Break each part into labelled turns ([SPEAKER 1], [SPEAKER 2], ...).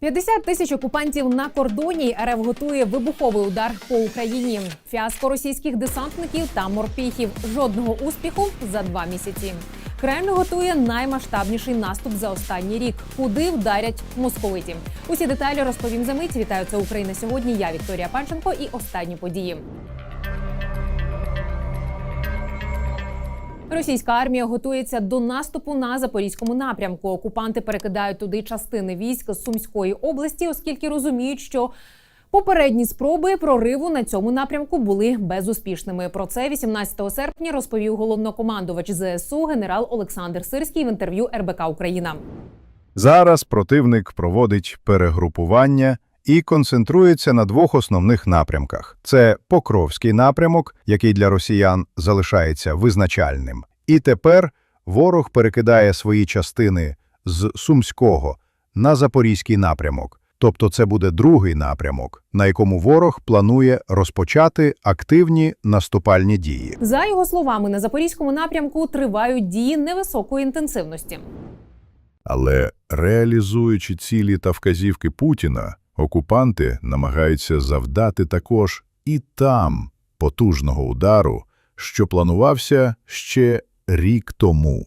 [SPEAKER 1] 50 тисяч окупантів на кордоні РФ готує вибуховий удар по Україні. Фіаско російських десантників та морпіхів. Жодного успіху за два місяці. Кремль готує наймасштабніший наступ за останній рік. Куди вдарять московиті? Усі деталі розповім за мить. Вітаю це Україна сьогодні. Я Вікторія Панченко і останні події. Російська армія готується до наступу на запорізькому напрямку. Окупанти перекидають туди частини військ з Сумської області, оскільки розуміють, що попередні спроби прориву на цьому напрямку були безуспішними. Про це 18 серпня розповів головнокомандувач ЗСУ генерал Олександр Сирський в інтерв'ю РБК Україна.
[SPEAKER 2] Зараз противник проводить перегрупування і концентрується на двох основних напрямках: це Покровський напрямок, який для росіян залишається визначальним. І тепер ворог перекидає свої частини з Сумського на Запорізький напрямок. Тобто це буде другий напрямок, на якому ворог планує розпочати активні наступальні дії.
[SPEAKER 1] За його словами, на запорізькому напрямку тривають дії невисокої інтенсивності.
[SPEAKER 3] Але реалізуючи цілі та вказівки Путіна, окупанти намагаються завдати також і там потужного удару, що планувався ще рік тому.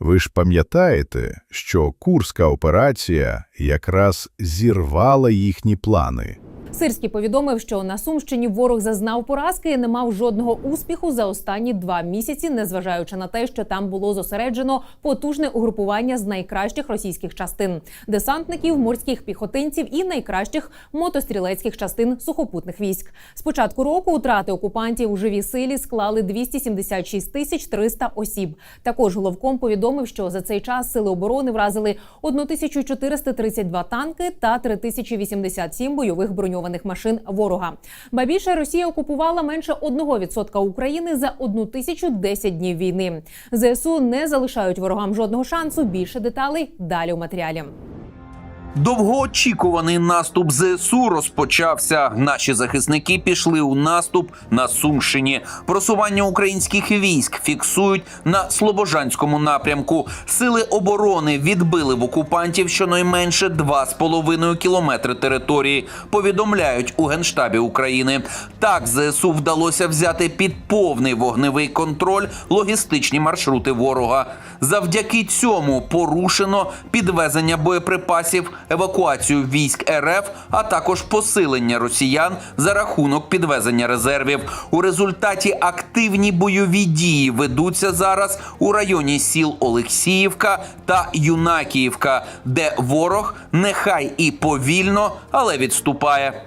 [SPEAKER 3] Ви ж пам'ятаєте, що Курська операція якраз зірвала їхні плани.
[SPEAKER 1] Сирський повідомив, що на Сумщині ворог зазнав поразки і не мав жодного успіху за останні два місяці, незважаючи на те, що там було зосереджено потужне угрупування з найкращих російських частин десантників, морських піхотинців і найкращих мотострілецьких частин сухопутних військ. З початку року утрати окупантів у живій силі склали 276 тисяч 300 осіб. Також головком повідомив, що за цей час сили оборони вразили 1432 танки та 3087 бойових броньованих машин ворога. Ба більше Росія окупувала менше 1% України за 1010 днів війни. ЗСУ не залишають ворогам жодного шансу. Більше деталей далі у матеріалі.
[SPEAKER 4] Довгоочікуваний наступ ЗСУ розпочався. Наші захисники пішли у наступ на Сумщині. Просування українських військ фіксують на Слобожанському напрямку. Сили оборони відбили в окупантів щонайменше 2,5 кілометри території. Повідомляють у генштабі України. Так ЗСУ вдалося взяти під повний вогневий контроль логістичні маршрути ворога. Завдяки цьому порушено підвезення боєприпасів, евакуацію військ РФ, а також посилення росіян за рахунок підвезення резервів. У результаті активні бойові дії ведуться зараз у районі сіл Олексіївка та Юнакіївка, де ворог нехай і повільно, але відступає.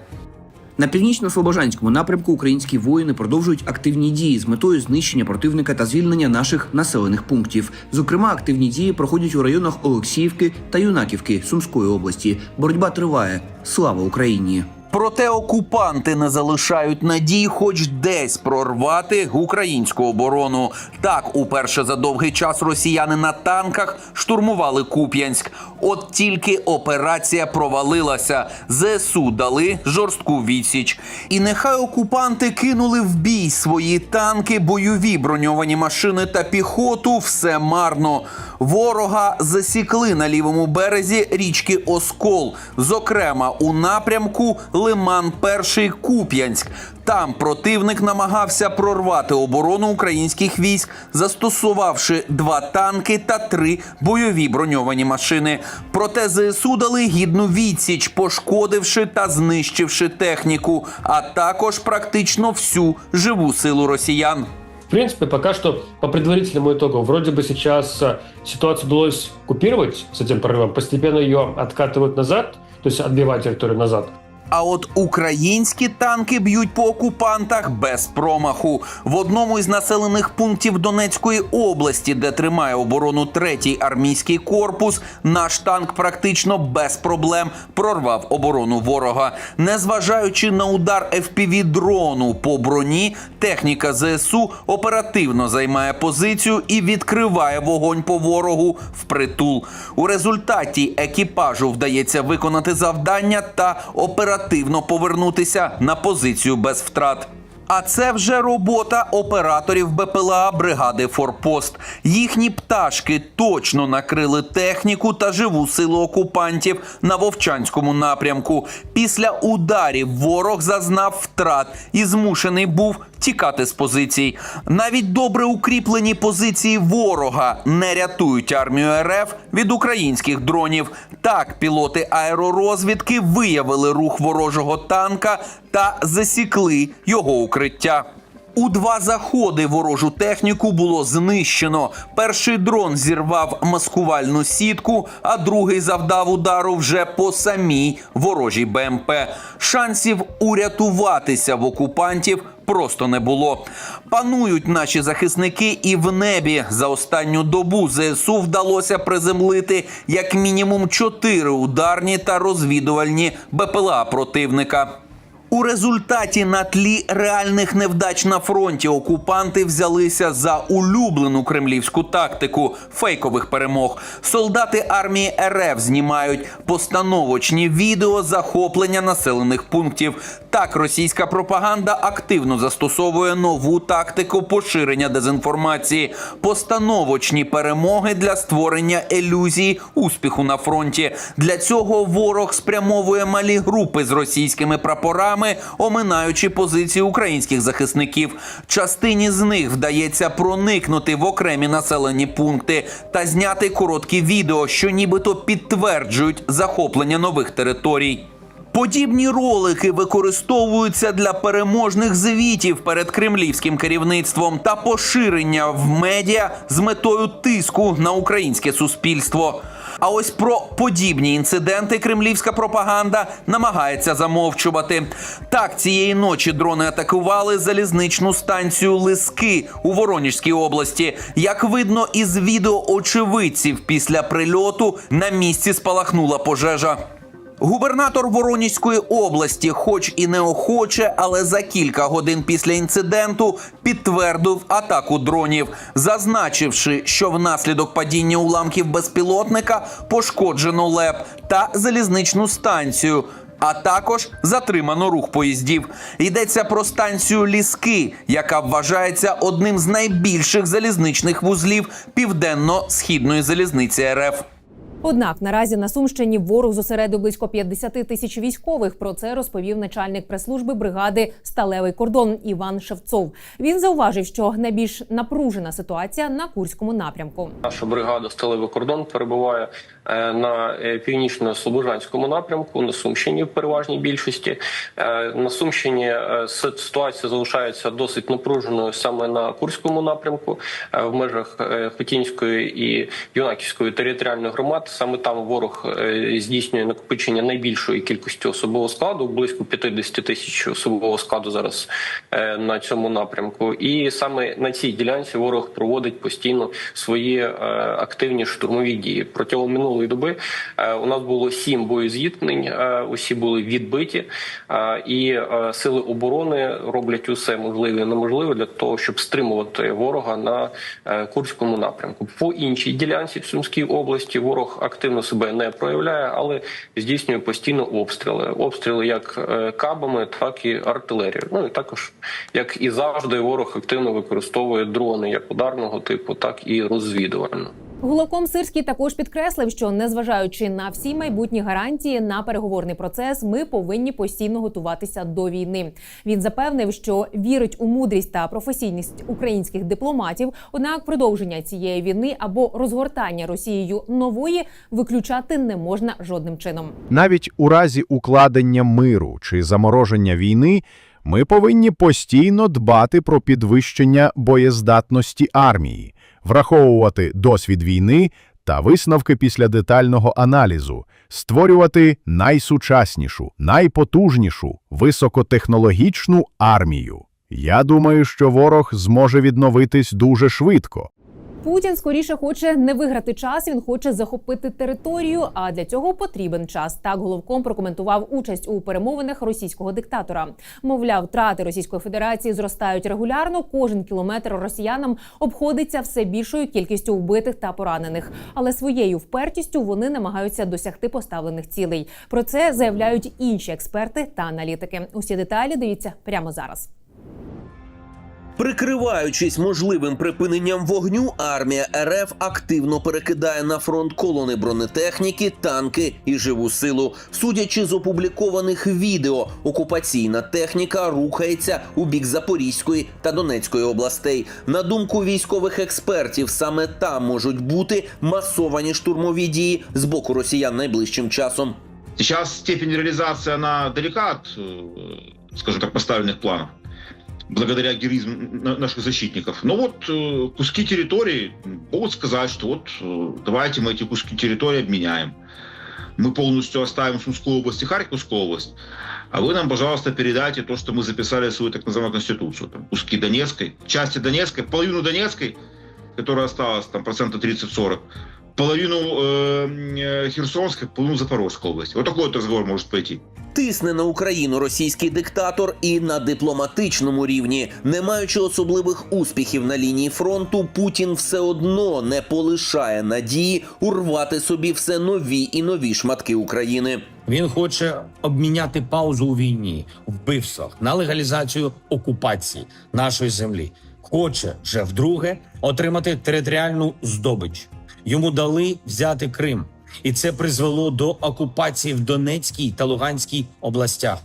[SPEAKER 5] На північно-слобожанському напрямку українські воїни продовжують активні дії з метою знищення противника та звільнення наших населених пунктів. Зокрема, активні дії проходять у районах Олексіївки та Юнаківки Сумської області. Боротьба триває. Слава Україні!
[SPEAKER 4] Проте окупанти не залишають надій, хоч десь прорвати українську оборону. Так, уперше за довгий час росіяни на танках штурмували Куп'янськ. От тільки операція провалилася. ЗСУ дали жорстку відсіч. І нехай окупанти кинули в бій свої танки, бойові броньовані машини та піхоту. Все марно. Ворога засікли на лівому березі річки Оскол, зокрема у напрямку Лиман Перший Куп'янськ. Там противник намагався прорвати оборону українських військ, застосувавши два танки та три бойові броньовані машини. Проте ЗСУ дали гідну відсіч, пошкодивши та знищивши техніку, а також практично всю живу силу росіян.
[SPEAKER 6] В принципе, пока что по предварительному итогу вроде бы сейчас э, ситуацию удалось купировать с этим прорывом, постепенно ее откатывают назад, то есть отбивать территорию назад.
[SPEAKER 4] А от українські танки б'ють по окупантах без промаху. В одному із населених пунктів Донецької області, де тримає оборону третій армійський корпус, наш танк практично без проблем прорвав оборону ворога. Незважаючи на удар fpv дрону по броні, техніка ЗСУ оперативно займає позицію і відкриває вогонь по ворогу впритул. У результаті екіпажу вдається виконати завдання та оперативно повернутися на позицію без втрат. А це вже робота операторів БПЛА бригади Форпост. Їхні пташки точно накрили техніку та живу силу окупантів на Вовчанському напрямку. Після ударів ворог зазнав втрат і змушений був тікати з позицій. Навіть добре укріплені позиції ворога не рятують армію РФ від українських дронів. Так, пілоти аеророзвідки виявили рух ворожого танка та засікли його укриття. У два заходи ворожу техніку було знищено. Перший дрон зірвав маскувальну сітку, а другий завдав удару вже по самій ворожій БМП. Шансів урятуватися в окупантів просто не було. Панують наші захисники і в небі. За останню добу ЗСУ вдалося приземлити як мінімум чотири ударні та розвідувальні БПЛА противника. У результаті на тлі реальних невдач на фронті окупанти взялися за улюблену кремлівську тактику фейкових перемог. Солдати армії РФ знімають постановочні відео захоплення населених пунктів. Так, російська пропаганда активно застосовує нову тактику поширення дезінформації, постановочні перемоги для створення ілюзії успіху на фронті. Для цього ворог спрямовує малі групи з російськими прапорами, оминаючи позиції українських захисників. Частині з них вдається проникнути в окремі населені пункти та зняти короткі відео, що нібито підтверджують захоплення нових територій. Подібні ролики використовуються для переможних звітів перед кремлівським керівництвом та поширення в медіа з метою тиску на українське суспільство. А ось про подібні інциденти кремлівська пропаганда намагається замовчувати. Так, цієї ночі дрони атакували залізничну станцію Лиски у Воронежській області. Як видно із відео очевидців, після прильоту на місці спалахнула пожежа. Губернатор Воронізької області, хоч і неохоче, але за кілька годин після інциденту підтвердив атаку дронів, зазначивши, що внаслідок падіння уламків безпілотника пошкоджено ЛЕП та залізничну станцію. А також затримано рух поїздів. Йдеться про станцію Ліски, яка вважається одним з найбільших залізничних вузлів південно-східної залізниці РФ.
[SPEAKER 1] Однак наразі на Сумщині ворог зосередив близько 50 тисяч військових. Про це розповів начальник прес-служби бригади Сталевий кордон Іван Шевцов. Він зауважив, що найбільш напружена ситуація на курському напрямку.
[SPEAKER 7] Наша бригада Сталевий кордон перебуває е, на е, північно-слобожанському напрямку на Сумщині в переважній більшості. Е, На Сумщині ситуація залишається досить напруженою саме на Курському напрямку в межах Хотінської і Юнаківської територіальної громад. Саме там ворог е, здійснює накопичення найбільшої кількості особового складу, близько 50 тисяч особового складу зараз е, на цьому напрямку. І саме на цій ділянці ворог проводить постійно свої е, активні штурмові дії. Протягом минулої доби у нас було сім боєзіткнень, усі були відбиті, і сили оборони роблять усе можливе і неможливе для того, щоб стримувати ворога на Курському напрямку. По іншій ділянці в Сумській області ворог активно себе не проявляє, але здійснює постійно обстріли. Обстріли як е, кабами, так і артилерією. Ну і також, як і завжди, ворог активно використовує дрони як ударного типу, так і розвідувального.
[SPEAKER 1] Гулаком Сирський також підкреслив, що незважаючи на всі майбутні гарантії на переговорний процес, ми повинні постійно готуватися до війни. Він запевнив, що вірить у мудрість та професійність українських дипломатів. Однак продовження цієї війни або розгортання Росією нової виключати не можна жодним чином.
[SPEAKER 2] Навіть у разі укладення миру чи замороження війни ми повинні постійно дбати про підвищення боєздатності армії, враховувати досвід війни та висновки після детального аналізу, створювати найсучаснішу, найпотужнішу, високотехнологічну армію. Я думаю, що ворог зможе відновитись дуже швидко.
[SPEAKER 1] Путін скоріше хоче не виграти час. Він хоче захопити територію. А для цього потрібен час. Так головком прокоментував участь у перемовинах російського диктатора. Мовляв, втрати Російської Федерації зростають регулярно. Кожен кілометр росіянам обходиться все більшою кількістю вбитих та поранених. Але своєю впертістю вони намагаються досягти поставлених цілей. Про це заявляють інші експерти та аналітики. Усі деталі дивіться прямо зараз.
[SPEAKER 4] Прикриваючись можливим припиненням вогню, армія РФ активно перекидає на фронт колони бронетехніки, танки і живу силу. Судячи з опублікованих відео, окупаційна техніка рухається у бік Запорізької та Донецької областей. На думку військових експертів, саме там можуть бути масовані штурмові дії з боку росіян найближчим часом.
[SPEAKER 8] Сейчас степень реализации, она далека от, э, скажем так, поставленных планов, благодаря героизму на- наших защитников. Но вот э, куски территории могут сказать, что вот э, давайте мы эти куски территории обменяем. Мы полностью оставим Сумскую область и Харьковскую область, а вы нам, пожалуйста, передайте то, что мы записали в свою так называемую конституцию. Там, куски Донецкой, части Донецкой, половину Донецкой, которая осталась там процента 30-40, половину э, э, Херсонской, половину Запорожской области. Вот такой вот разговор может пойти.
[SPEAKER 4] Тисне на Україну російський диктатор і на дипломатичному рівні, не маючи особливих успіхів на лінії фронту, Путін все одно не полишає надії урвати собі все нові і нові шматки України.
[SPEAKER 9] Він хоче обміняти паузу у війні, вбивствах на легалізацію окупації нашої землі. Хоче вже вдруге отримати територіальну здобич. Йому дали взяти Крим, і це призвело до окупації в Донецькій та Луганській областях.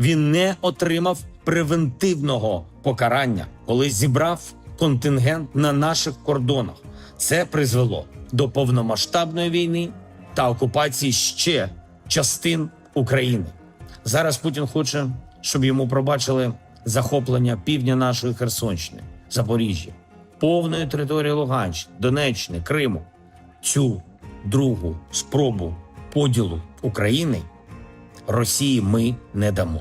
[SPEAKER 9] Він не отримав превентивного покарання, коли зібрав контингент на наших кордонах. Це призвело до повномасштабної війни та окупації ще частин України. Зараз Путін хоче, щоб йому пробачили захоплення півдня нашої Херсонщини, Запоріжжя, повної території Луганщини, Донеччини, Криму. Цю другу спробу поділу України Росії ми не дамо.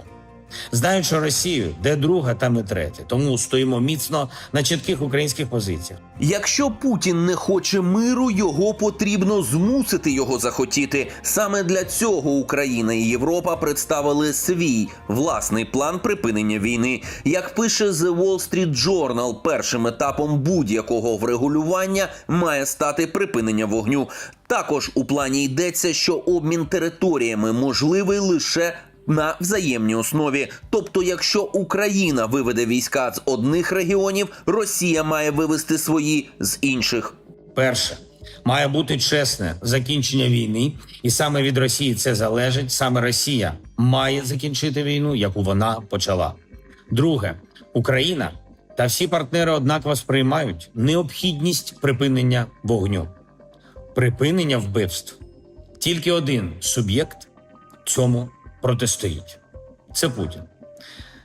[SPEAKER 9] Знаючи Росію, де друга, там і третя. Тому стоїмо міцно на чітких українських позиціях.
[SPEAKER 4] Якщо Путін не хоче миру, його потрібно змусити його захотіти. Саме для цього Україна і Європа представили свій власний план припинення війни. Як пише The Wall Street Journal, першим етапом будь-якого врегулювання має стати припинення вогню. Також у плані йдеться, що обмін територіями можливий лише на взаємній основі. Тобто, якщо Україна виведе війська з одних регіонів, Росія має вивести свої з інших.
[SPEAKER 9] Перше має бути чесне закінчення війни, і саме від Росії це залежить. Саме Росія має закінчити війну, яку вона почала. Друге, Україна та всі партнери однаково сприймають необхідність припинення вогню, припинення вбивств. Тільки один суб'єкт цьому протистоїть. Це Путін.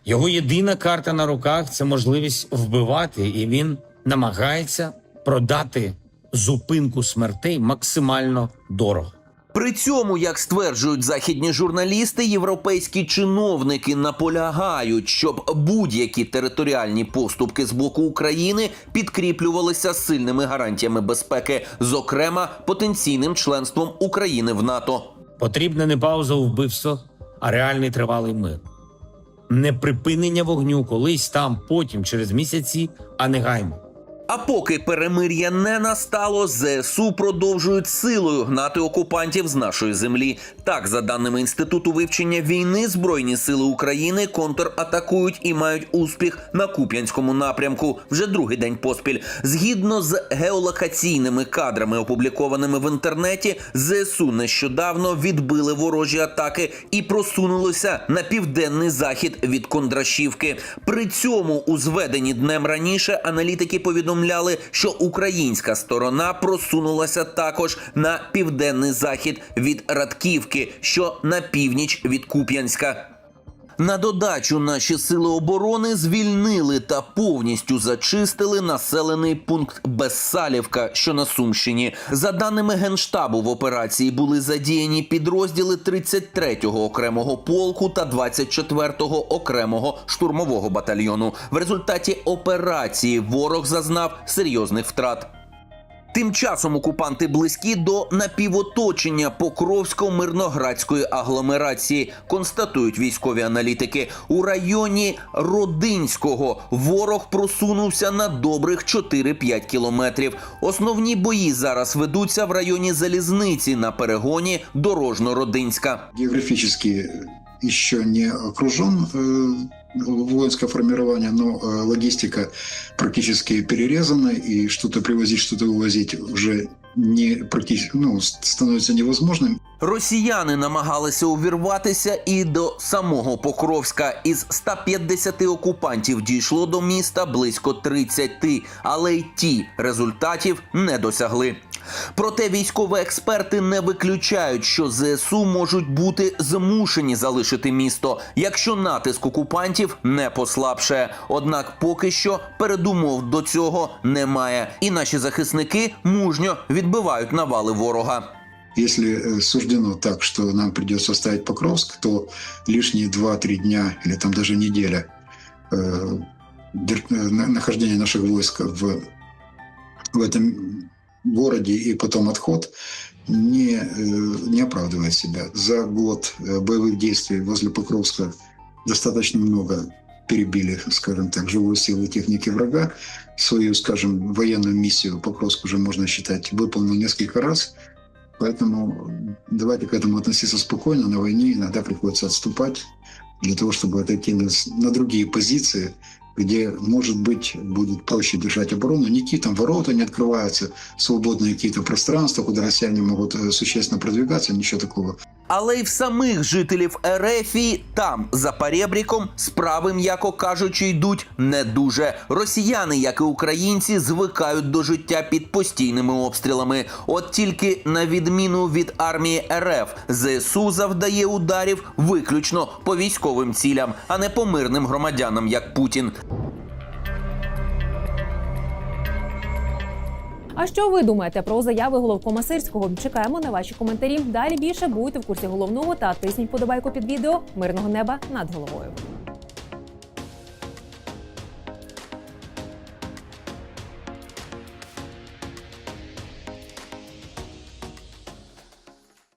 [SPEAKER 9] Його єдина карта на руках це можливість вбивати, і він намагається продати зупинку смертей максимально дорого.
[SPEAKER 4] При цьому, як стверджують західні журналісти, європейські чиновники наполягають, щоб будь-які територіальні поступки з боку України підкріплювалися сильними гарантіями безпеки, зокрема потенційним членством України в НАТО.
[SPEAKER 9] Потрібна не пауза у вбивствах, а реальний тривалий мир. Не припинення вогню колись там, потім, через місяці, а негайно.
[SPEAKER 4] А поки перемир'я не настало, ЗСУ продовжують силою гнати окупантів з нашої землі. Так, за даними інституту вивчення війни, збройні сили України контратакують і мають успіх на Куп'янському напрямку вже другий день поспіль. Згідно з геолокаційними кадрами, опублікованими в інтернеті, ЗСУ нещодавно відбили ворожі атаки і просунулися на південний захід від Кондрашівки. При цьому у зведенні днем раніше аналітики повідомляли, що українська сторона просунулася також на південний захід від Радківки, що на північ від Куп'янська. На додачу наші сили оборони звільнили та повністю зачистили населений пункт Безсалівка, що на Сумщині. За даними генштабу, в операції були задіяні підрозділи 33-го окремого полку та 24-го окремого штурмового батальйону. В результаті операції ворог зазнав серйозних втрат. Тим часом окупанти близькі до напівоточення Покровсько-мирноградської агломерації, констатують військові аналітики. У районі Родинського ворог просунувся на добрих 4-5 кілометрів. Основні бої зараз ведуться в районі залізниці на перегоні Дорожно-Родинська.
[SPEAKER 10] Географически еще не окружен э, воинское формирование, но э, логистика практически перерезана, и что-то привозить, что-то вывозить уже не практически, ну, с- становится невозможным.
[SPEAKER 4] Росіяни намагалися увірватися і до самого Покровська. Із 150 окупантів дійшло до міста близько 30, але й ті результатів не досягли. Проте військові експерти не виключають, що ЗСУ можуть бути змушені залишити місто, якщо натиск окупантів не послабше. Однак поки що передумов до цього немає, і наші захисники мужньо відбивають навали ворога.
[SPEAKER 10] Если э, суждено так, что нам придется оставить Покровск, то лишние 2-3 дня или там даже неделя э, э, на- нахождения наших войск в, в этом городе и потом отход не, э, не оправдывает себя. За год э, боевых действий возле Покровска достаточно много перебили, скажем так, живую силу техники врага. Свою, скажем, военную миссию Покровск уже можно считать выполнил несколько раз. Поэтому давайте к этому относиться спокойно. На войне иногда приходится отступать для того, чтобы отойти на, на другие позиции, где, может быть, будет проще держать оборону. Никакие там ворота не открываются, свободные какие-то пространства, куда россияне могут э, существенно продвигаться, ничего такого.
[SPEAKER 4] Але й в самих жителів Ерефії там, за перебріком, справи, м'яко кажучи, йдуть не дуже. Росіяни, як і українці, звикають до життя під постійними обстрілами. От тільки на відміну від армії РФ, ЗСУ завдає ударів виключно по військовим цілям, а не по мирним громадянам, як Путін.
[SPEAKER 1] А що ви думаєте про заяви головкома Сирського? Чекаємо на ваші коментарі. Далі більше будьте в курсі головного та тисніть подобайку під відео. Мирного неба над головою.